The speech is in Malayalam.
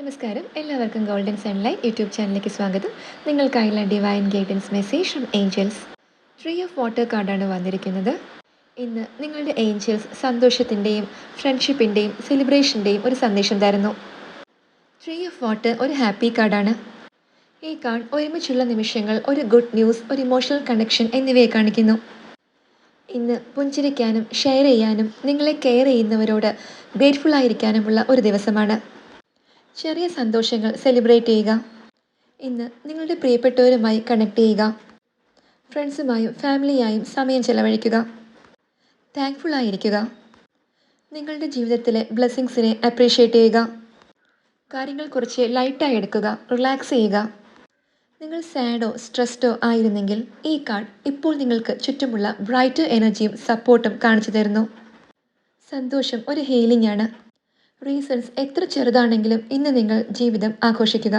നമസ്കാരം. എല്ലാവർക്കും ഗോൾഡൻ സൺലൈറ്റ് യൂട്യൂബ് ചാനലിലേക്ക് സ്വാഗതം. നിങ്ങൾക്കായുള്ള divine guidance message from angels tree of water കാർഡാണ് വന്നിരിക്കുന്നത്. ഇന്ന് നിങ്ങളുടെ ഏഞ്ചൽസ് സന്തോഷത്തിന്റെയും ഫ്രണ്ട്ഷിപ്പിന്റെയും സെലിബ്രേഷന്റെയും ഒരു സന്ദേശം തരുന്നു. ട്രീ ഓഫ് വാട്ടർ ഒരു ഹാപ്പി കാർഡാണ് ഈ കാർഡ് ഒരുമിച്ചുള്ള നിമിഷങ്ങൾ ഒരു ഗുഡ് ന്യൂസ് ഒരു ഇമോഷണൽ കണക്ഷൻ എന്നിവയെ കാണിക്കുന്നു. ഇന്ന് പുഞ്ചിരിക്കാനും ഷെയർ ചെയ്യാനും നിങ്ങളെ കെയർ ചെയ്യുന്നവരോട് ഗ്രേറ്റ്ഫുൾ ആയിരിക്കാനുമുള്ള ഒരു ദിവസമാണ്. ചെറിയ സന്തോഷങ്ങൾ സെലിബ്രേറ്റ് ചെയ്യുക. ഇന്ന് നിങ്ങളുടെ പ്രിയപ്പെട്ടവരുമായി കണക്ട് ചെയ്യുക. ഫ്രണ്ട്സുമായും ഫാമിലിയായും സമയം ചെലവഴിക്കുക. താങ്ക്ഫുൾ ആയിരിക്കുക. നിങ്ങളുടെ ജീവിതത്തിലെ ബ്ലെസ്സിങ്സിനെ അപ്രീഷിയേറ്റ് ചെയ്യുക. കാര്യങ്ങൾ കുറച്ച് ലൈറ്റായി എടുക്കുക റിലാക്സ് ചെയ്യുക. നിങ്ങൾ സാഡോ സ്ട്രെസ്ഡോ ആയിരുന്നെങ്കിൽ ഈ കാർഡ് ഇപ്പോൾ നിങ്ങൾക്ക് ചുറ്റുമുള്ള ബ്രൈറ്റ് എനർജിയും സപ്പോർട്ടും കാണിച്ചു തരുന്നു. സന്തോഷം ഒരു ഹീലിംഗ് ആണ്. റീസൺസ് എത്ര ചെറുതാണെങ്കിലും ഇന്ന് നിങ്ങൾ ജീവിതം ആഘോഷിക്കുക.